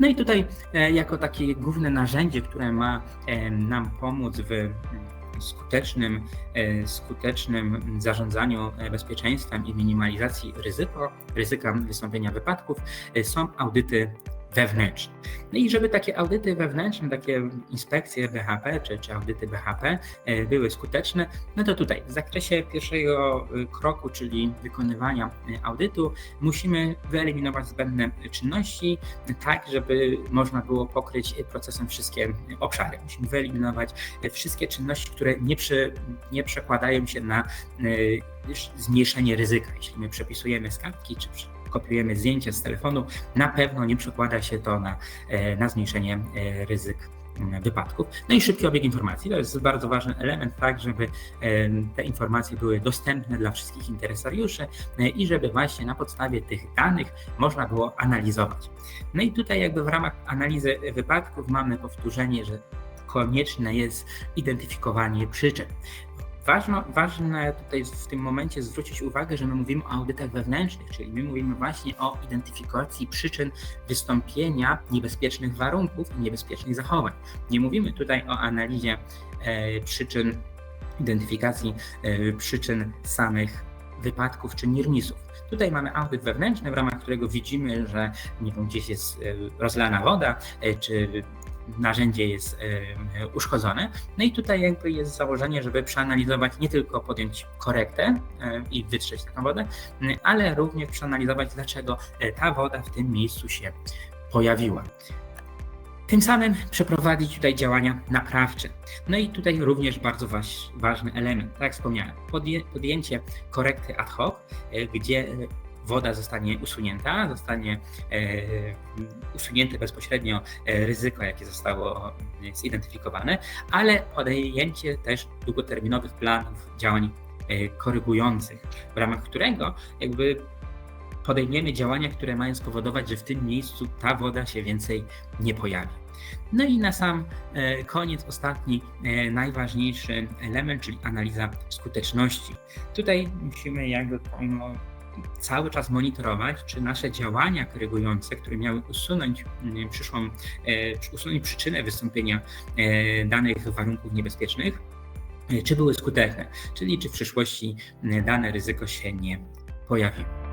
No i tutaj jako takie główne narzędzie, które ma nam pomóc w skutecznym, skutecznym zarządzaniu bezpieczeństwem i minimalizacji ryzyko, ryzyka wystąpienia wypadków są audyty wewnętrzne. No i żeby takie audyty wewnętrzne, takie inspekcje BHP czy, czy audyty BHP e, były skuteczne, no to tutaj w zakresie pierwszego e, kroku, czyli wykonywania e, audytu, musimy wyeliminować zbędne czynności, tak żeby można było pokryć procesem wszystkie obszary. Musimy wyeliminować wszystkie czynności, które nie, przy, nie przekładają się na zmniejszenie ryzyka. Jeśli my przepisujemy z kartki czy kopiujemy zdjęcie z telefonu, na pewno nie przekłada się to na, e, na zmniejszenie e, ryzyk wypadków. No i szybki obieg informacji. To jest bardzo ważny element, tak, żeby e, te informacje były dostępne dla wszystkich interesariuszy i żeby właśnie na podstawie tych danych można było analizować. No i tutaj jakby w ramach analizy wypadków mamy powtórzenie, że konieczne jest identyfikowanie przyczyn. Ważno, ważne tutaj w tym momencie zwrócić uwagę, że my mówimy o audytach wewnętrznych, czyli my mówimy właśnie o identyfikacji przyczyn wystąpienia niebezpiecznych warunków i niebezpiecznych zachowań. Nie mówimy tutaj o analizie e, przyczyn, identyfikacji e, przyczyn samych wypadków czy nirmisów. Tutaj mamy audyt wewnętrzny, w ramach którego widzimy, że nie wiem, gdzieś jest e, rozlana woda, e, czy narzędzie jest uszkodzone. No i tutaj jakby jest założenie, żeby przeanalizować, nie tylko podjąć korektę i wytrzeć taką wodę, ale również przeanalizować, dlaczego e, ta woda w tym miejscu się pojawiła. Tym samym przeprowadzić tutaj działania naprawcze. No i tutaj również bardzo ważny element, tak jak wspomniałem, podjęcie korekty ad hoc, e, gdzie woda zostanie usunięta, zostanie e, usunięte bezpośrednio e, ryzyko, jakie zostało zidentyfikowane, ale podjęcie też długoterminowych planów działań e, korygujących, w ramach którego jakby podejmiemy działania, które mają spowodować, że w tym miejscu ta woda się więcej nie pojawi. No i na sam koniec, ostatni, najważniejszy element, czyli analiza skuteczności. Tutaj musimy jakby cały czas monitorować, czy nasze działania korygujące, które miały usunąć mm, przyszłą, e, usunąć przyczynę wystąpienia e, danych warunków niebezpiecznych, e, czy były skuteczne, czyli czy w przyszłości dane ryzyko się nie pojawiło.